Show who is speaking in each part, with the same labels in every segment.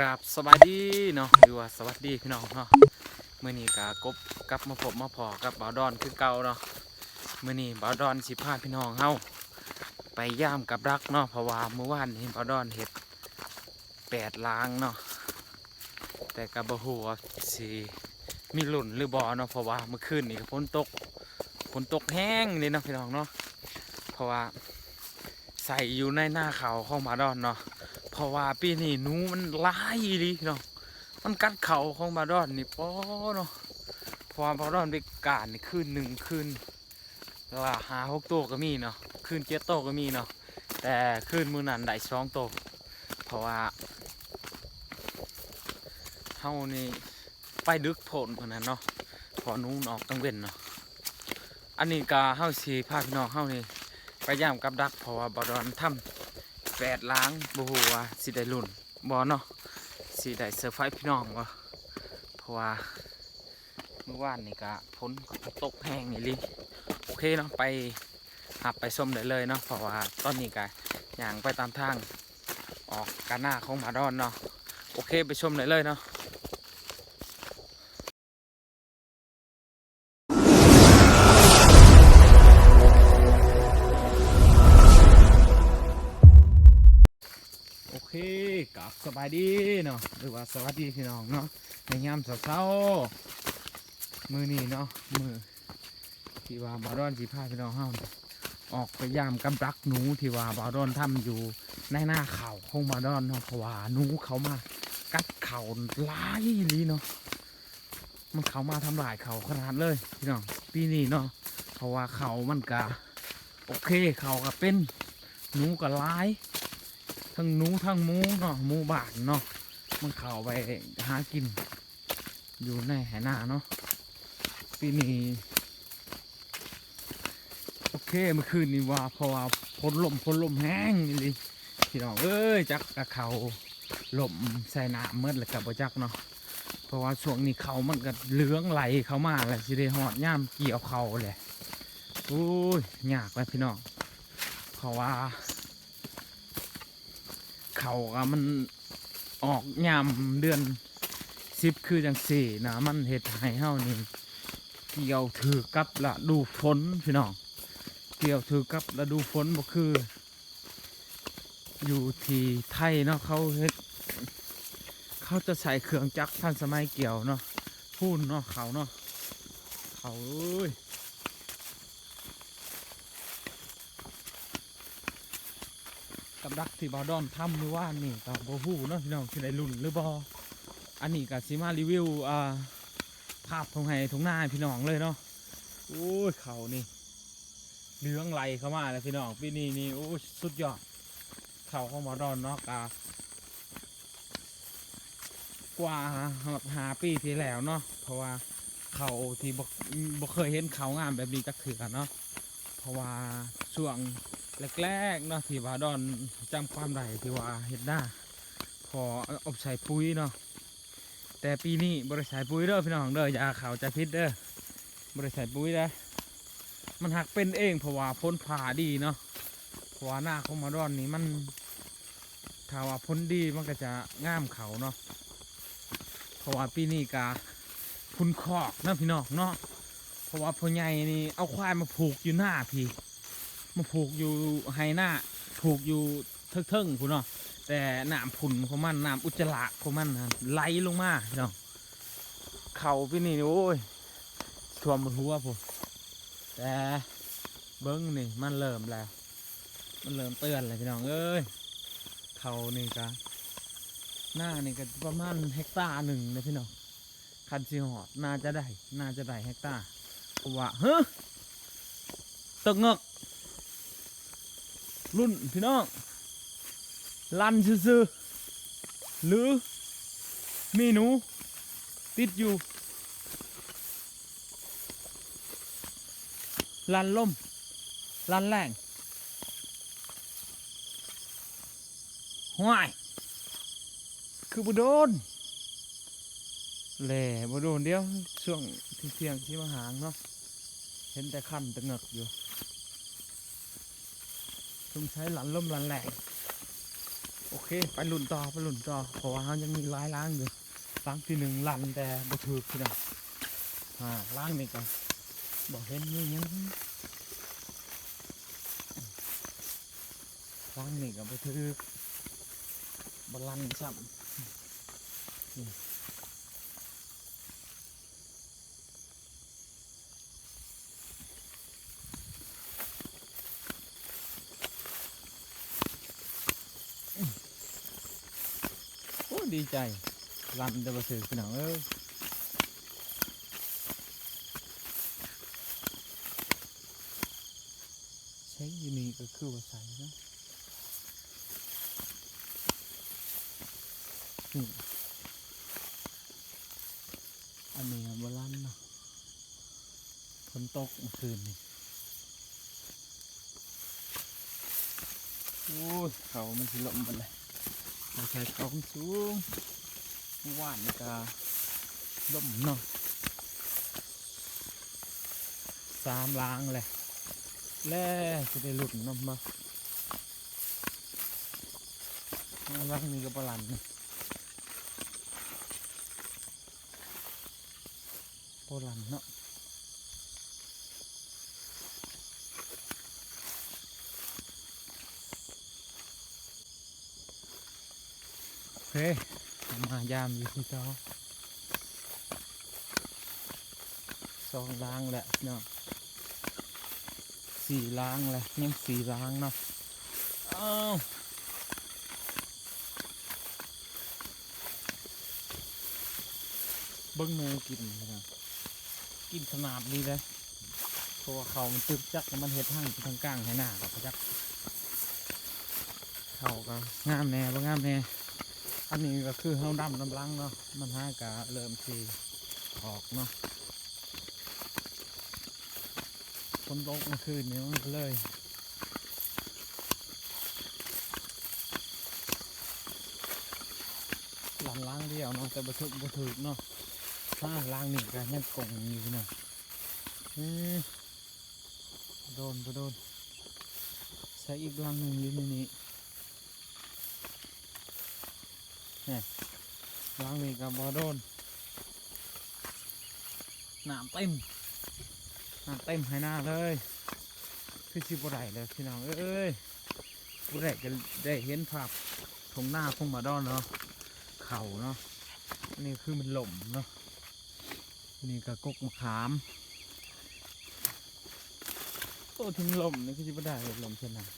Speaker 1: ครับสบายดีเนาะหรือว่าสวัสดีพี่น้องเนาะเมื่อนี้กากบกลับมาพบมาพอกับบ่าวดอนคือเก่าเนาะเมื่อนี้บ่าวดอนสิพาพี่น้องเฮาไปย่ามกับรักเนาะเพราะว่าเมื่อวานนี้บ่าวดอนเห็ดแปดล้างเนาะแต่กับบ่ฮู้ว่าสิมีหล่นหรือบ่อเนาะเพราะว่าเมื่อคืนนี้ก็ฝนตกฝนตกแห้งเลยเนาะพี่น้องเนาะเพราะว่าใส่อยู่ในหน้าเขาของบ่าวดอนเนาะ เพราะว่าปีนี้หนูมันหลายอีหลีเนาะมันกัดเข่าของบาดอนนี่ป้อเนาะพราะว่าบาดอนไปการนี่คืนหนึ่งคืนแล้วว่าหาหกโตวก็มีเนาะคืนเจ็ดโตวก็มีเนาะแต่คืนมือนั้นได้สองโตวเพราะว่าเฮานี่ไปดึกโผลคนนั้นเนาะพอหนูออกตั้งเว้นเนาะอันนี้ก็เฮาสีพาพี่น้องเฮานี่ไปย่ามกับดักเพราะว่าบาดอนทำ แปดล้างบ่ฮู้ว่าสิได้ลุ่นบ่เนาะสิได้เซอร์ไพรส์พี่น้องบ่เพราะว่าเมื่อวานนี่ก็ฝนตกแห้งนี่ลิโอเคเนาะไปหับไปส้มได้เลยเนาะเพราะว่าตอนนี้ก็ย่างไปตามทางออกกาหน้าของหมาดอนเนาะโอเคไปชมได้เลยเนาะ เคกับสบายดีเนาะหรือว่าสวัสดีพี่น้องเนาะในยามเช้าๆมือนี้เนาะมือที่ว่าบาดอนสีพาพี่น้องเฮาออกไปยามกำรักหนูที่ว่าบาดอนทำอยู่ในหน้าเขาของบาดอนเนาะเพราะว่าหนูเขามากัดเข่าหลายลีเนาะมันเขามาทำลายเขาขนาดเลยพี่น้องปีนี้เนาะเพราะว่าเขามันกะโอเคเขาก็เป็นหนูก็หลาย ทั้งหนูทั้งหมูเนาะหมูบานเนาะมันเข้าไปหากิน อยู่ในไหนาเนาะปีนี้โอเคเมื่อคืนนี้ว่าเพราะว่าพลลมพลลมแห้งนี่ลิพี่น้องเอ้ยจักกะเขาลมใส่น้ำเมื่อแล้วกับจักเนาะเพราะว่าช่วงนี้เขามันก็เลืองไหลเขามาแหละสิได้หอดย่ามเกี่ยวเขาเลยโอ้ยยากเลยพี่น้องเพราะว่า เขาก็มันออกยามเดือนสิบคือจังสี่นะมันเห็ดให้เฮานี่เกี่ยวถือกับละดูฝนพี่น้องเกี่ยวถือกับละดูฝนบ่คือ อยู่ที่ไทยเนาะเขาเฮ็ดเขาจะใส่เครื่องจักรทันสมัยเกี่ยวเนาะพูนเนาะเขาเนาะเขาเอ้ย กับดักที่บาวดอนทำหรือว่านี่กับโบฮูเนาะพี่น้องที่ได้รุ่นหรือบออันนี้กับซีมารีวิวอ่าภาพทงไห้ทงหน้าพี่น้องเลยเนาะโอ้ยเขานี่เหลืองไหลเข้ามาเลยพี่น้องปีนี้นี่โอ้สุดยอดเขาของบาดอนเนาะกากว่าหาปีที่แล้วเนาะเพราะว่าเขาที่บ่บ่เคยเห็นเขางามแบบนี้จักเถื่อเนาะ เพราะว่าช่วงแรกๆเนาะที่ว่าดอนจำความได้ที่ว่าเห็ดหน้าพออาใส่ปุ๋ยเนาะแต่ปีนี้บริใส่ปุ๋ยเด้อพี่น้องเด้ออย่าเขาใจะพิษเด้อบริใส่ปุ๋ยนะมันหักเป็นเองเพราะว่าพ้นผ่าดีเนาะเพราะว่าหน้าของมาดอนนี่มันถ้าว่าพ้นดีมันก็จะง่ามเขาเนาะเพราะว่าปีนี้กาคุณคอกนาะพี่น้องเนาะ เพราะว่าพ่อใหญ่นี่เอาควายมาผูกอยู่หน้าพี่ มาผูกอยู่ไฮหน้า ผูกอยู่เทิงๆพุ่นเนาะแต่น้ำผุนของมันน้ำอุจจาระของมันน่ะไหลลงมาพี่น้องเข่าพี่นี่โอ้ยท่วมหัวผมแต่เบิ้งนี่มันเริ่มแล้ว มันเริ่มเตือนเลยพี่น้องเอ้ยเขานี่ก็หน้านี่ก็ประมาณเฮกตาร์หนึ่งนะพี่น้องคันซีหอดน่าจะได้ น่าจะได้เฮกตาร์ ว่าเฮ้ยตกเงกรุ่นพี่น้องลันซื่อหรือมีหนู ติดอยู่ลันล่มลันแรงห้วยคือบุโดน แหล่บุโดนเดียวช่วงเที่ยงที่มาหางเนาะเห็นแต่ขั้นตะเงกอยู่ต้องใช้หลันล่มหลันแหลกโอเค ไปหลุนต่อไปหลุนต่อเพราะว่าเขายังมีหลายล้างอยู่ล้างที่หนึ่งลันแต่บ่ถูกพี่น้องอ่าล้างนี่ก็บอกเห็นนี่ยังล้างนี่ก็บ่ถูกบ่ลันซ้ำ ดีใจลันแต่บ่ถูกพี่น้องเอ้ยใช้ยูนีก็คือว่าใส่นะนี่อันนี้บ่ลันเนาะฝนตกเมื่อคืนนี่โอ้ยเขามันสิลมไปเลย ราใช้กองสูงเมื่อวานก็ล่มเนาะสามล้างเลยแล้วจะได้หลุดน้ำมาล้างนี่ก็ปลันนี่ปลันเนาะ เคเอามายามอยู่ที่จอสองล้างแหละเนาะสี่ล้างแหละยังสี่ล้างเนาะอ้าวเบิ้งหมูกินนะกินขนาดนี้เลยเพราะว่าเขามันตึกจักมันเห็ดหั่งทางกลางให้หน้ากับจักเขาก็งามแน่บ่งามแน่ อันนี้ก็คือเฮาดำน้ำลังเนาะมันห้ากะเริ่มทีออกเนาะฝนตกเมื่อคืนนี้มันเลยหลังล้างเดียวเนาะแต่บัทึกบัถึกเนาะถ้าล้างนี่ก็ยังกงอยู่เนาะโดนโดนใส่อีกลังหนึ่งอยู่ในนี้ นี่ล้างนี่กับบอโดนน้ำเต็มน้ำเต็มให้หน้าเลยคือชิบไรเลยพี่น้องเอ้ยบุไรจะได้เห็นภาพทงหน้าพงมาดอนเนาะเข่าเนาะนนี้คือมันหล่มเนาะนนี่ก็กกมะขามโอ้ถึงหล่มนี่คือชิบได้เลยหล่มเช่นนั้น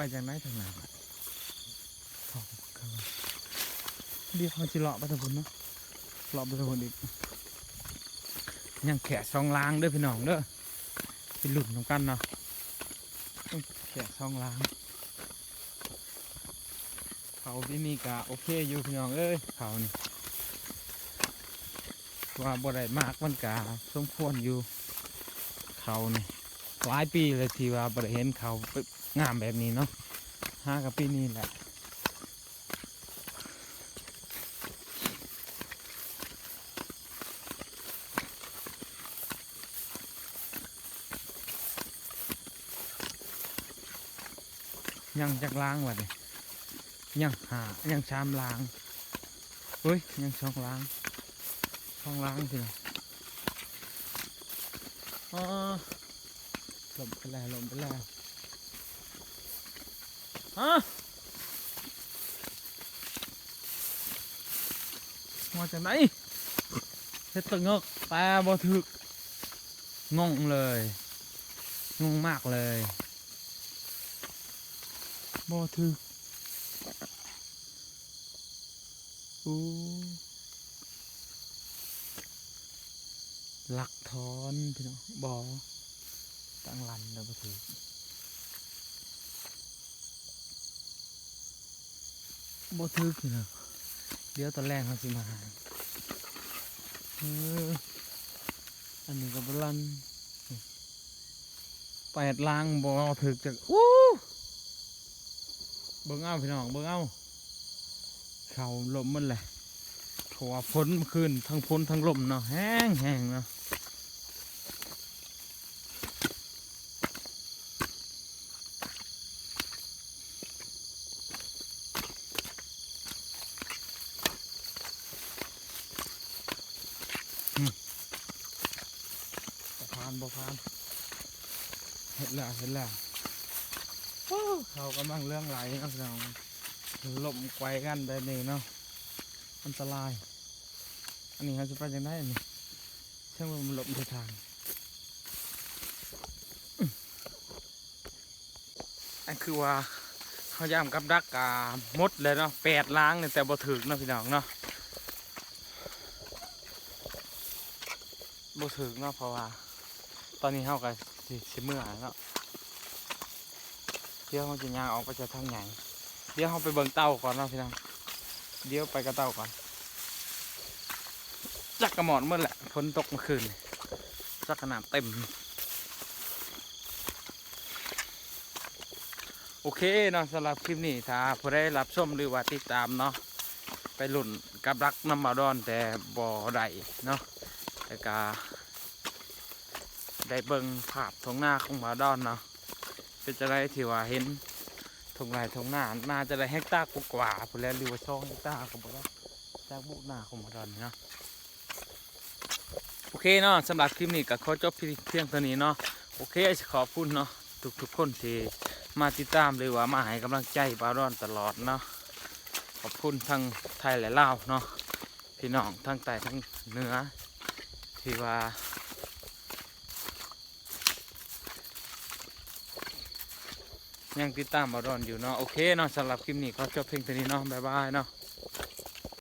Speaker 1: ไปจากไหนทางไหนวะทองคำ เดี๋ยวเขาจะเลาะไปทางคนเนาะเลาะไปทางคนอีกยังแขะซองล้างเด้อพี่น้องเด้อเป็นหลุดของกันเนาะต้องแขะซองล้างเขาที่นี่กะโอเคอยู่พี่น้องเอ้ยเขานี่ว่าบ่ได้มากมันกะสมควรอยู่เขานี่หลายปีเลยที่ว่าบ่ได้เห็นเขางามแบบนี้เนาะห้ากับปีนี้แหละ ยังจักล้างวะเนี่ยยังหายังชามล้างเฮ้ยยังช่องล้างช่องล้างสินะอ๋อลมไปแล้วลมไปแล้วฮะมาจากไหนเฮ็ดตะเงกแต่บ่ถึกงงเลยงงมากเลย บ่ถึกอู้หลักทอนพี่น้องบ่ตั้งลันแล้วบ่ถึกบ่ถึกพี่น้องเดี๋ยวตอนแรกเขาสิมาเอออันนี้ก็บ่ลันแปดลางบ่ถึกจักอู้ เบิ่งเอาพี่น้องเบิ่งเอาเขาลมมันแหละถัวฝนคืนทั้งฝนทั้งลมเนาะแห้งแห้งเนาะผ่านบ่ผ่านเห็นแล้วเห็นแล้ว เขากำลังเรื่องไหลนะพี่น้องลมไกวกันแบบนี้เนาะอันตราย อันนี้เขาจะไปยังได้อันนี้เชื่อว่ามันลมทิศทางอันคือว่าเขายามกับดักกามดเลยเนาะแปดล้างเนี่ยแต่บ่ถึกเนาะพี่น้องเนาะบ่ถึงเนาะเพราะว่า ตอนนี้เฮาก็สิสิเมื่อเนาะ เดี๋ยวเฮาจะย่างออกไปจากทางไหนเดี๋ยวเฮาไปเบิ่งเต้าก่อนเนาะพี่น้องเดี๋ยวไปกับเต้าก่อน จักกระหมอดเมื่อแหละฝนตกเมื่อคืนจักกระหนาดเต็ม โอเคเนาะสำหรับคลิปนี้ถ้าผู้ได้รับชมหรือว่าติดตามเนาะไปหลุ่นกับรักน้ำมาดอนแต่บ่ได้เนาะแล้วก็ได้เบิ่งภาพทงหน้าของมาดอนเนาะ เป็นจะได้ที่ว่าเห็นทงไรทงหน้าน่าจะได้เฮกตาร์กว่าๆพุ่นแล้วหรือว่าช่องเฮกตาร์ก็บ่ได้จากบุกหน้าของหมาดอนเนาะโอเคเนาะสำหรับคลิปนี้ก็ขอจบเพียงเท่านี้เนาะโอเคขอบคุณเนาะทุกๆคนที่มาติดตามหรือว่ามาให้กำลังใจบาดอนตลอดเนาะขอบคุณทั้งไทยและลาวเนาะพี่น้องทั้งใต้ทั้งเหนือที่ว่า ยังติดตามบารอนอยู่เนาะโอเคเนาะสำหรับคลิปนี้ก็จบเพียงเท่านี้เนาะบ๊ายบายเนาะ